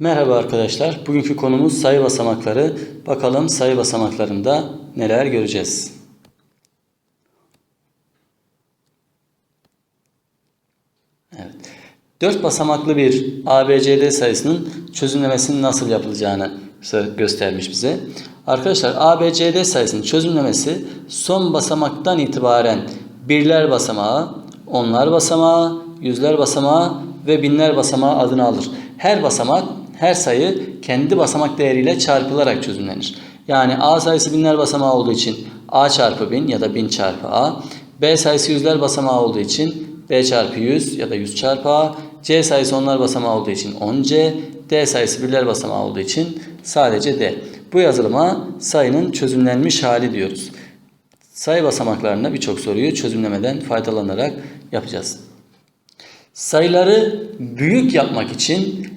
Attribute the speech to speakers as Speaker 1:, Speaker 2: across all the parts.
Speaker 1: Merhaba arkadaşlar. Bugünkü konumuz sayı basamakları. Bakalım sayı basamaklarında neler göreceğiz. Evet. 4 basamaklı bir ABCD sayısının çözümlemesinin nasıl yapılacağını göstermiş bize. Arkadaşlar ABCD sayısının çözümlemesi son basamaktan itibaren birler basamağı, onlar basamağı, yüzler basamağı ve binler basamağı adını alır. Her basamak, her sayı kendi basamak değeriyle çarpılarak çözümlenir. Yani A sayısı binler basamağı olduğu için A çarpı bin ya da bin çarpı A. B sayısı yüzler basamağı olduğu için B çarpı 100 ya da 100 çarpı A. C sayısı onlar basamağı olduğu için 10C. D sayısı birler basamağı olduğu için sadece D. Bu yazılıma sayının çözümlenmiş hali diyoruz. Sayı basamaklarında birçok soruyu çözümlemeden faydalanarak yapacağız. Sayıları büyük yapmak için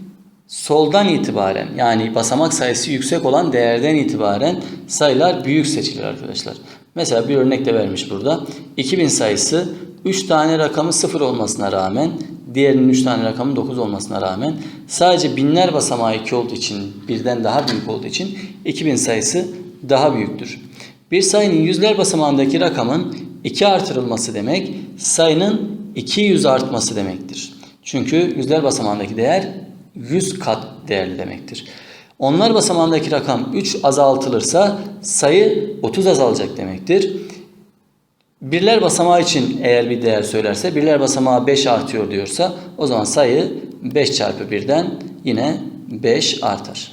Speaker 1: soldan itibaren yani basamak sayısı yüksek olan değerden itibaren sayılar büyük seçilir arkadaşlar. Mesela bir örnek de vermiş burada. 2000 sayısı 3 tane rakamı 0 olmasına rağmen diğerinin 3 tane rakamı 9 olmasına rağmen sadece binler basamağı 2 olduğu için birden daha büyük olduğu için 2000 sayısı daha büyüktür. Bir sayının yüzler basamağındaki rakamın 2 artırılması demek sayının 200 artması demektir. Çünkü yüzler basamağındaki değer 100 kat değerli demektir. Onlar basamağındaki rakam 3 azaltılırsa sayı 30 azalacak demektir. Birler basamağı için eğer bir değer söylerse birler basamağı 5 artıyor diyorsa o zaman sayı 5 çarpı 1'den yine 5 artar.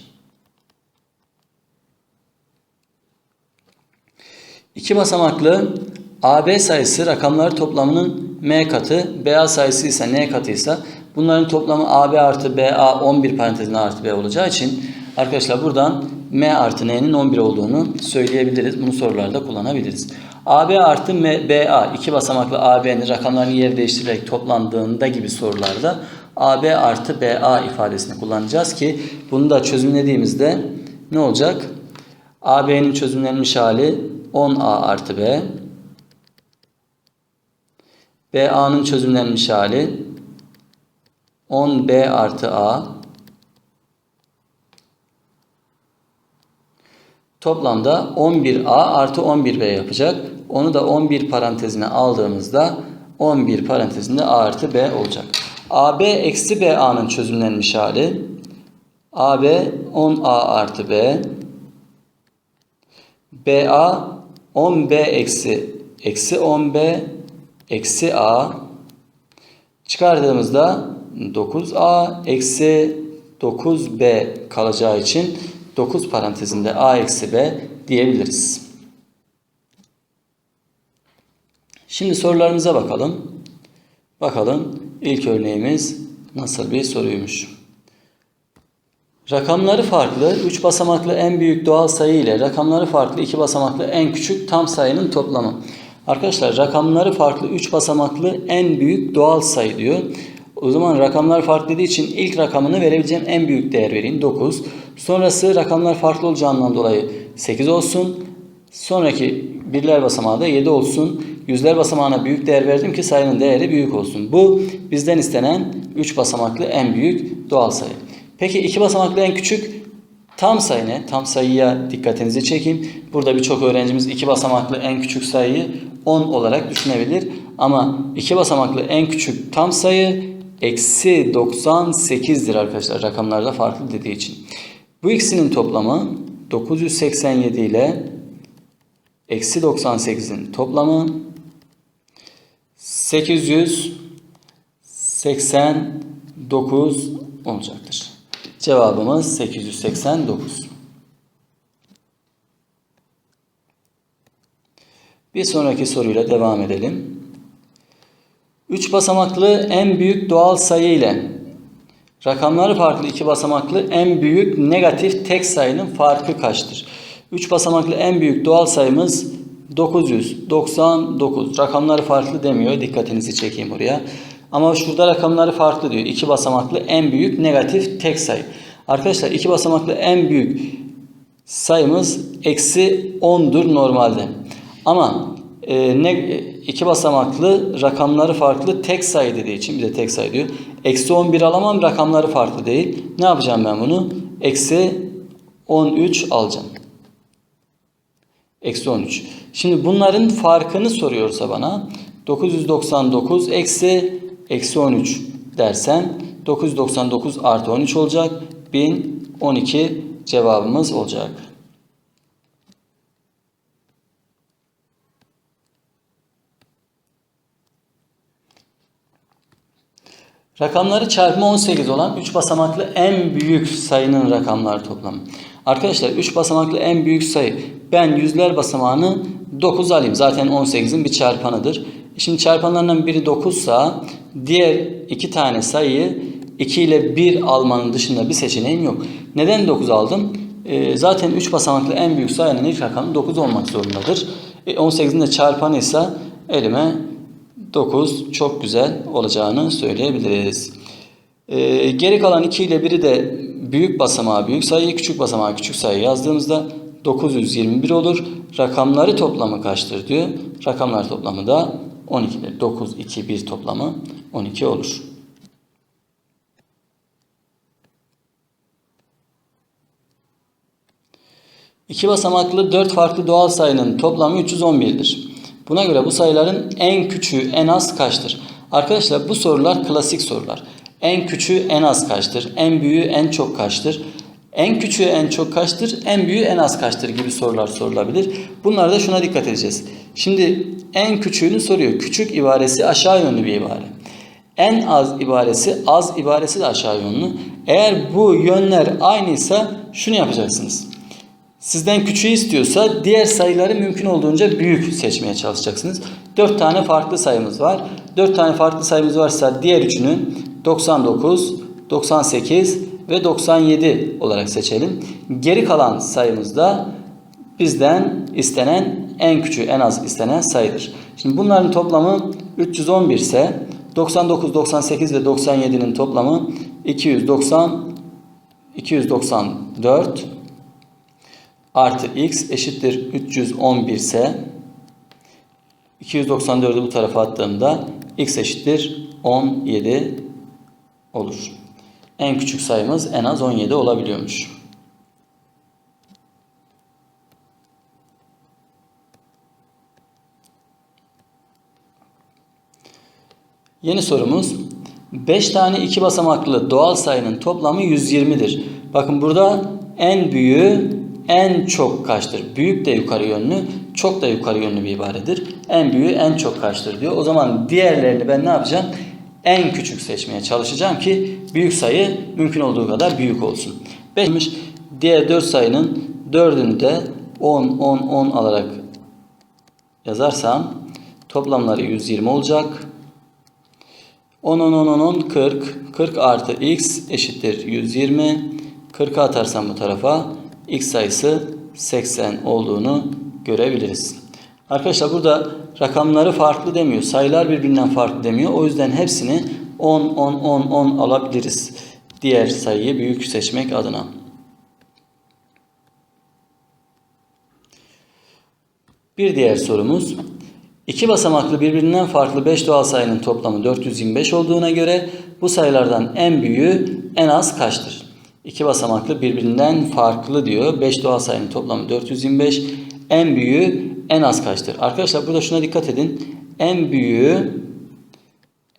Speaker 1: İki basamaklı AB sayısı rakamları toplamının M katı, BA sayısı ise N katıysa bunların toplamı AB artı BA 11 parantezine artı B olacağı için arkadaşlar buradan M artı N'nin 11 olduğunu söyleyebiliriz. Bunu sorularda kullanabiliriz. AB artı M, BA iki basamaklı AB'nin rakamlarını yer değiştirerek toplandığında gibi sorularda AB artı BA ifadesini kullanacağız ki bunu da çözümlediğimizde ne olacak? AB'nin çözümlenmiş hali 10A artı B. BA'nın çözümlenmiş hali 10B artı A. Toplamda 11A artı 11B yapacak. Onu da 11 parantezine aldığımızda 11 parantezinde A artı B olacak. AB eksi BA'nın çözümlenmiş hali AB 10A artı B BA 10B eksi eksi 10B eksi A çıkardığımızda 9A eksi 9B kalacağı için 9 parantezinde A eksi B diyebiliriz. Şimdi sorularımıza bakalım. Bakalım ilk örneğimiz nasıl bir soruymuş. Rakamları farklı 3 basamaklı en büyük doğal sayı ile rakamları farklı 2 basamaklı en küçük tam sayının toplamı. Arkadaşlar rakamları farklı 3 basamaklı en büyük doğal sayı diyor. O zaman rakamlar farklı dediği için ilk rakamını verebileceğim en büyük değer vereyim 9. Sonrası rakamlar farklı olacağından dolayı 8 olsun. Sonraki birler basamağı da 7 olsun. Yüzler basamağına büyük değer verdim ki sayının değeri büyük olsun. Bu bizden istenen 3 basamaklı en büyük doğal sayı. Peki 2 basamaklı en küçük tam sayı ne? Tam sayıya dikkatinizi çekeyim. Burada birçok öğrencimiz 2 basamaklı en küçük sayıyı 10 olarak düşünebilir. Ama 2 basamaklı en küçük tam sayı eksi 98'dir arkadaşlar rakamlarda farklı dediği için. Bu ikisinin toplamı 987 ile eksi 98'in toplamı 889 olacaktır. Cevabımız 889. Bir sonraki soruyla devam edelim. 3 basamaklı en büyük doğal sayı ile rakamları farklı 2 basamaklı en büyük negatif tek sayının farkı kaçtır? 3 basamaklı en büyük doğal sayımız 999. Rakamları farklı demiyor. Dikkatinizi çekeyim buraya. Ama şurada rakamları farklı diyor. 2 basamaklı en büyük negatif tek sayı. Arkadaşlar 2 basamaklı en büyük sayımız eksi 10'dur normalde. Ama e, ne iki basamaklı rakamları farklı tek sayı dediği için bir de tek sayı diyor. Eksi 11 alamam rakamları farklı değil. Ne yapacağım ben bunu? Eksi 13 alacağım. Eksi 13. Şimdi bunların farkını soruyorsa bana 999 eksi eksi 13 dersem 999 artı 13 olacak. 1012 cevabımız olacak. Rakamları çarpımı 18 olan 3 basamaklı en büyük sayının rakamları toplamı. Arkadaşlar 3 basamaklı en büyük sayı ben yüzler basamağını 9 alayım. Zaten 18'in bir çarpanıdır. Şimdi çarpanlarından biri 9 sa diğer iki tane sayıyı 2 ile 1 almanın dışında bir seçeneğim yok. Neden 9 aldım? Ee, zaten 3 basamaklı en büyük sayının ilk rakamı 9 olmak zorundadır. E, 18'in de çarpanı ise elime 9 çok güzel olacağını söyleyebiliriz. Ee, geri kalan 2 ile 1'i de büyük basamağa büyük sayı, küçük basamağa küçük sayı yazdığımızda 921 olur. Rakamları toplamı kaçtır diyor. Rakamlar toplamı da 12'dir. 9, 2, 1 toplamı 12 olur. İki basamaklı dört farklı doğal sayının toplamı 311'dir. Buna göre bu sayıların en küçüğü en az kaçtır? Arkadaşlar bu sorular klasik sorular. En küçüğü en az kaçtır? En büyüğü en çok kaçtır? En küçüğü en çok kaçtır? En büyüğü en az kaçtır gibi sorular sorulabilir. Bunlarda şuna dikkat edeceğiz. Şimdi en küçüğünü soruyor. Küçük ibaresi aşağı yönlü bir ibare. En az ibaresi az ibaresi de aşağı yönlü. Eğer bu yönler aynıysa şunu yapacaksınız. Sizden küçüğü istiyorsa diğer sayıları mümkün olduğunca büyük seçmeye çalışacaksınız. 4 tane farklı sayımız var. 4 tane farklı sayımız varsa diğer üçünü 99, 98 ve 97 olarak seçelim. Geri kalan sayımız da bizden istenen en küçüğü en az istenen sayıdır. Şimdi bunların toplamı 311 ise 99, 98 ve 97'nin toplamı 290 294 artı x eşittir 311 ise 294'ü bu tarafa attığımda x eşittir 17 olur. En küçük sayımız en az 17 olabiliyormuş. Yeni sorumuz 5 tane 2 basamaklı doğal sayının toplamı 120'dir. Bakın burada en büyüğü en çok kaçtır? Büyük de yukarı yönlü, çok da yukarı yönlü bir ibaredir. En büyüğü en çok kaçtır diyor. O zaman diğerlerini ben ne yapacağım? En küçük seçmeye çalışacağım ki büyük sayı mümkün olduğu kadar büyük olsun. 5'miş. Diğer 4 sayının 4'ünü de 10, 10, 10 alarak yazarsam toplamları 120 olacak. 10, 10, 10, 10, 10, 40. 40 artı x eşittir 120. 40'ı atarsam bu tarafa x sayısı 80 olduğunu görebiliriz. Arkadaşlar burada rakamları farklı demiyor. Sayılar birbirinden farklı demiyor. O yüzden hepsini 10, 10, 10, 10 alabiliriz. Diğer sayıyı büyük seçmek adına. Bir diğer sorumuz. İki basamaklı birbirinden farklı 5 doğal sayının toplamı 425 olduğuna göre bu sayılardan en büyüğü en az kaçtır? İki basamaklı birbirinden farklı diyor. 5 doğal sayının toplamı 425. En büyüğü en az kaçtır? Arkadaşlar burada şuna dikkat edin. En büyüğü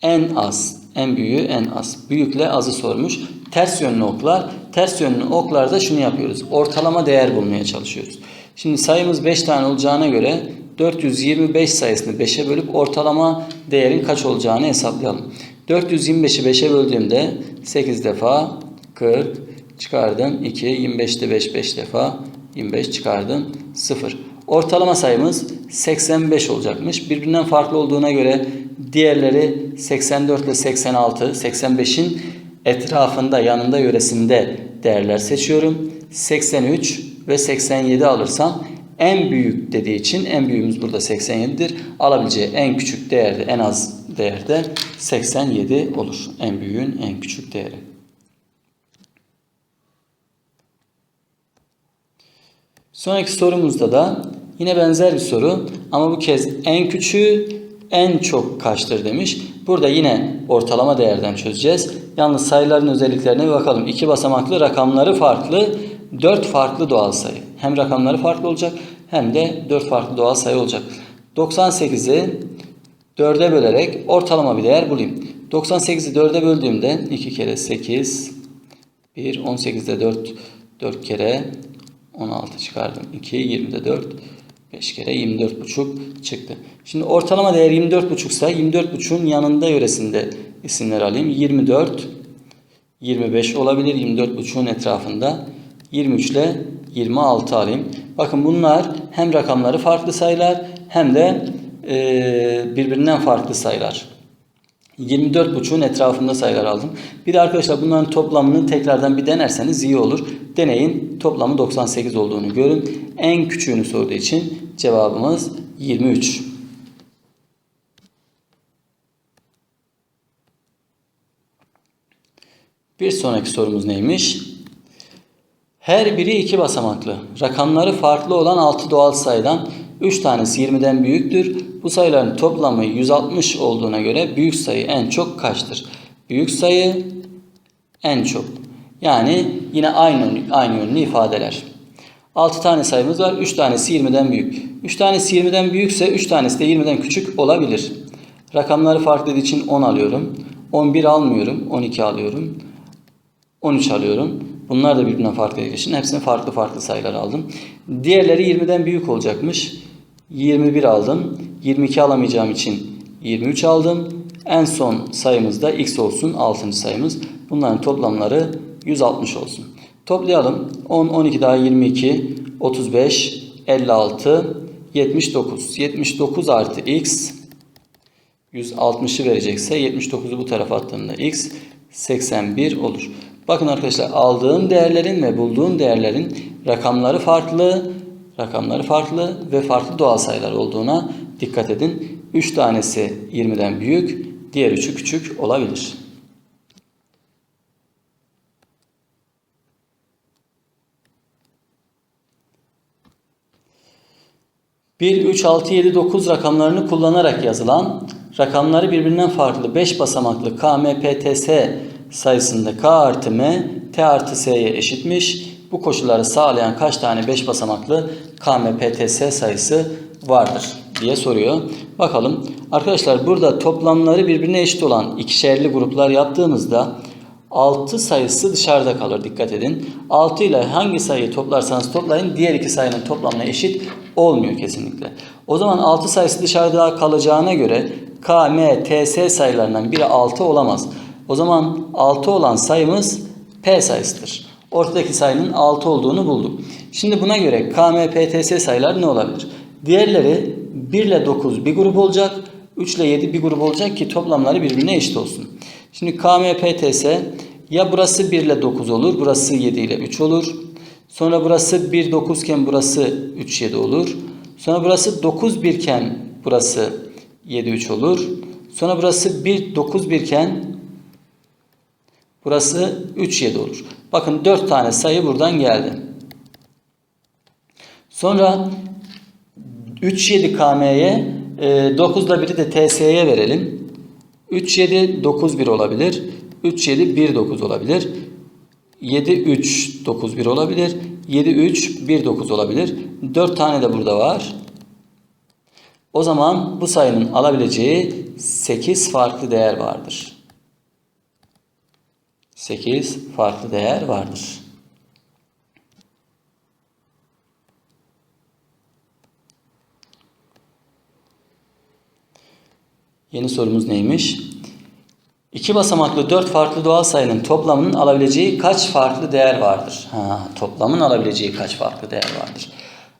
Speaker 1: en az. En büyüğü en az. Büyükle azı sormuş. Ters yönlü oklar. Ters yönlü oklarda şunu yapıyoruz. Ortalama değer bulmaya çalışıyoruz. Şimdi sayımız 5 tane olacağına göre 425 sayısını 5'e bölüp ortalama değerin kaç olacağını hesaplayalım. 425'i 5'e böldüğümde 8 defa 40 çıkardım 2 25'te 5 5 defa 25 çıkardım 0. Ortalama sayımız 85 olacakmış. Birbirinden farklı olduğuna göre diğerleri 84 ile 86, 85'in etrafında, yanında, yöresinde değerler seçiyorum. 83 ve 87 alırsam en büyük dediği için en büyüğümüz burada 87'dir. Alabileceği en küçük değerde, en az değerde 87 olur. En büyüğün en küçük değeri. Sonraki sorumuzda da yine benzer bir soru. Ama bu kez en küçüğü en çok kaçtır demiş. Burada yine ortalama değerden çözeceğiz. Yalnız sayıların özelliklerine bir bakalım. İki basamaklı rakamları farklı, dört farklı doğal sayı. Hem rakamları farklı olacak hem de dört farklı doğal sayı olacak. 98'i 4'e bölerek ortalama bir değer bulayım. 98'i 4'e böldüğümde 2 kere 8, 1, 18'de 4, 4 kere 16 çıkardım. 2, 20'de 4, 5 kere 24,5 çıktı. Şimdi ortalama değer 24,5 ise 24,5'un yanında yöresinde isimler alayım. 24, 25 olabilir 24,5'un etrafında. 23 ile 26 alayım. Bakın bunlar hem rakamları farklı sayılar hem de birbirinden farklı sayılar. 24.5'un etrafında sayılar aldım. Bir de arkadaşlar bunların toplamını tekrardan bir denerseniz iyi olur. Deneyin toplamı 98 olduğunu görün. En küçüğünü sorduğu için cevabımız 23. Bir sonraki sorumuz neymiş? Her biri iki basamaklı. Rakamları farklı olan 6 doğal sayıdan 3 tanesi 20'den büyüktür. Bu sayıların toplamı 160 olduğuna göre büyük sayı en çok kaçtır? Büyük sayı en çok. Yani yine aynı aynı yönlü ifadeler. 6 tane sayımız var. 3 tanesi 20'den büyük. 3 tanesi 20'den büyükse 3 tanesi de 20'den küçük olabilir. Rakamları farklı dediği için 10 alıyorum. 11 almıyorum. 12 alıyorum. 13 alıyorum. Bunlar da birbirinden farklı olduğu için hepsini farklı farklı sayılar aldım. Diğerleri 20'den büyük olacakmış. 21 aldım. 22 alamayacağım için 23 aldım. En son sayımız da x olsun 6. sayımız. Bunların toplamları 160 olsun. Toplayalım. 10, 12 daha 22, 35, 56, 79. 79 artı x 160'ı verecekse 79'u bu tarafa attığımda x 81 olur. Bakın arkadaşlar aldığım değerlerin ve bulduğum değerlerin rakamları farklı, rakamları farklı ve farklı doğal sayılar olduğuna dikkat edin. 3 tanesi 20'den büyük, diğer 3'ü küçük olabilir. Bir, 3, 6, 7, 9 rakamlarını kullanarak yazılan rakamları birbirinden farklı 5 basamaklı KMPTS sayısında K artı M T artı S'ye eşitmiş. Bu koşulları sağlayan kaç tane 5 basamaklı KMPTS sayısı vardır diye soruyor. Bakalım. Arkadaşlar burada toplamları birbirine eşit olan ikişerli gruplar yaptığımızda 6 sayısı dışarıda kalır. Dikkat edin. 6 ile hangi sayıyı toplarsanız toplayın diğer iki sayının toplamına eşit olmuyor kesinlikle. O zaman 6 sayısı dışarıda kalacağına göre K, sayılarından biri 6 olamaz. O zaman 6 olan sayımız P sayısıdır. Ortadaki sayının 6 olduğunu bulduk. Şimdi buna göre K, M, P, T, S sayılar ne olabilir? Diğerleri 1 ile 9 bir grup olacak. 3 ile 7 bir grup olacak ki toplamları birbirine eşit olsun. Şimdi KMPTS ya burası 1 ile 9 olur. Burası 7 ile 3 olur. Sonra burası 1 9 iken burası 3 7 olur. Sonra burası 9 1 iken burası 7 3 olur. Sonra burası 1 9 1 iken burası 3 7 olur. Bakın 4 tane sayı buradan geldi. Sonra 3 7 KM'ye 9 ile 1'i de TS'ye verelim. 3 7 9 1 olabilir. 3 7 1 9 olabilir. 7 3 9 1 olabilir. 7 3 1 9 olabilir. 4 tane de burada var. O zaman bu sayının alabileceği 8 farklı değer vardır. 8 farklı değer vardır. Yeni sorumuz neymiş? İki basamaklı dört farklı doğal sayının toplamının alabileceği kaç farklı değer vardır? Ha, toplamın alabileceği kaç farklı değer vardır?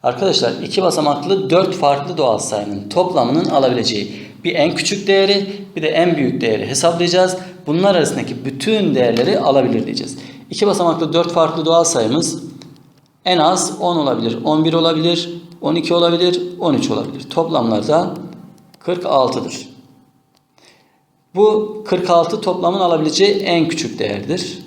Speaker 1: Arkadaşlar iki basamaklı dört farklı doğal sayının toplamının alabileceği bir en küçük değeri bir de en büyük değeri hesaplayacağız. Bunlar arasındaki bütün değerleri alabilir diyeceğiz. İki basamaklı dört farklı doğal sayımız en az 10 olabilir, 11 olabilir, 12 olabilir, 13 olabilir. Toplamlarda 46'dır. Bu 46 toplamın alabileceği en küçük değerdir.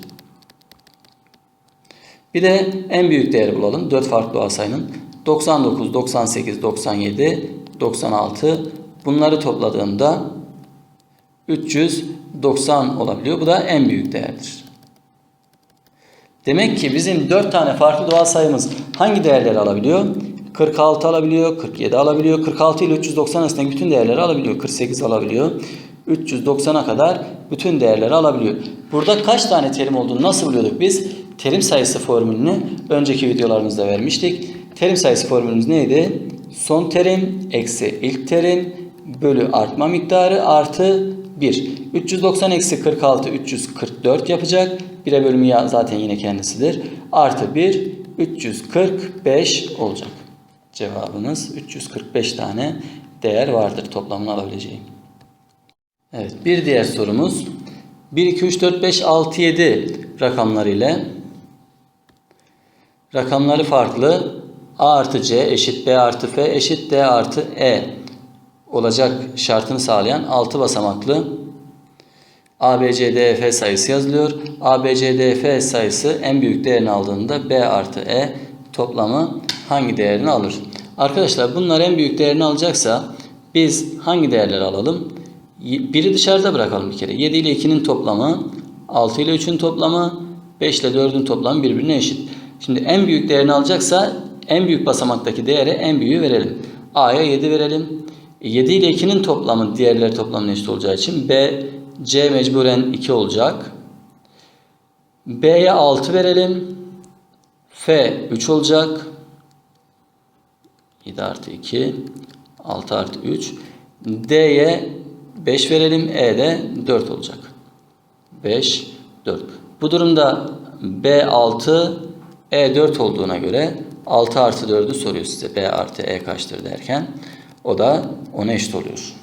Speaker 1: Bir de en büyük değeri bulalım. 4 farklı doğal sayının. 99, 98, 97, 296. Bunları topladığımda 390 olabiliyor. Bu da en büyük değerdir. Demek ki bizim 4 tane farklı doğal sayımız hangi değerleri alabiliyor? 46 alabiliyor, 47 alabiliyor, 46 ile 390 arasındaki bütün değerleri alabiliyor. 48 alabiliyor. 390'a kadar bütün değerleri alabiliyor. Burada kaç tane terim olduğunu nasıl buluyorduk biz? Terim sayısı formülünü önceki videolarımızda vermiştik. Terim sayısı formülümüz neydi? Son terim eksi ilk terim bölü artma miktarı artı 1. 390 eksi 46 344 yapacak. 1'e bölümü ya zaten yine kendisidir. Artı 1 345 olacak. Cevabımız 345 tane değer vardır toplamını alabileceğim. Evet bir diğer sorumuz 1, 2, 3, 4, 5, 6, 7 rakamları ile rakamları farklı A artı C eşit B artı F eşit D artı E olacak şartını sağlayan 6 basamaklı ABCDF sayısı yazılıyor. ABCDF sayısı en büyük değerini aldığında B artı E toplamı hangi değerini alır? Arkadaşlar bunlar en büyük değerini alacaksa biz hangi değerleri alalım? Biri dışarıda bırakalım bir kere. 7 ile 2'nin toplamı, 6 ile 3'ün toplamı, 5 ile 4'ün toplamı birbirine eşit. Şimdi en büyük değerini alacaksa en büyük basamaktaki değere en büyüğü verelim. A'ya 7 verelim. 7 ile 2'nin toplamı diğerleri toplamına eşit olacağı için B, C mecburen 2 olacak. B'ye 6 verelim. F 3 olacak. 7 artı 2. 6 artı 3. D'ye 5 verelim. E de 4 olacak. 5, 4. Bu durumda B 6, E 4 olduğuna göre 6 artı 4'ü soruyor size. B artı E kaçtır derken. O da ona eşit oluyor.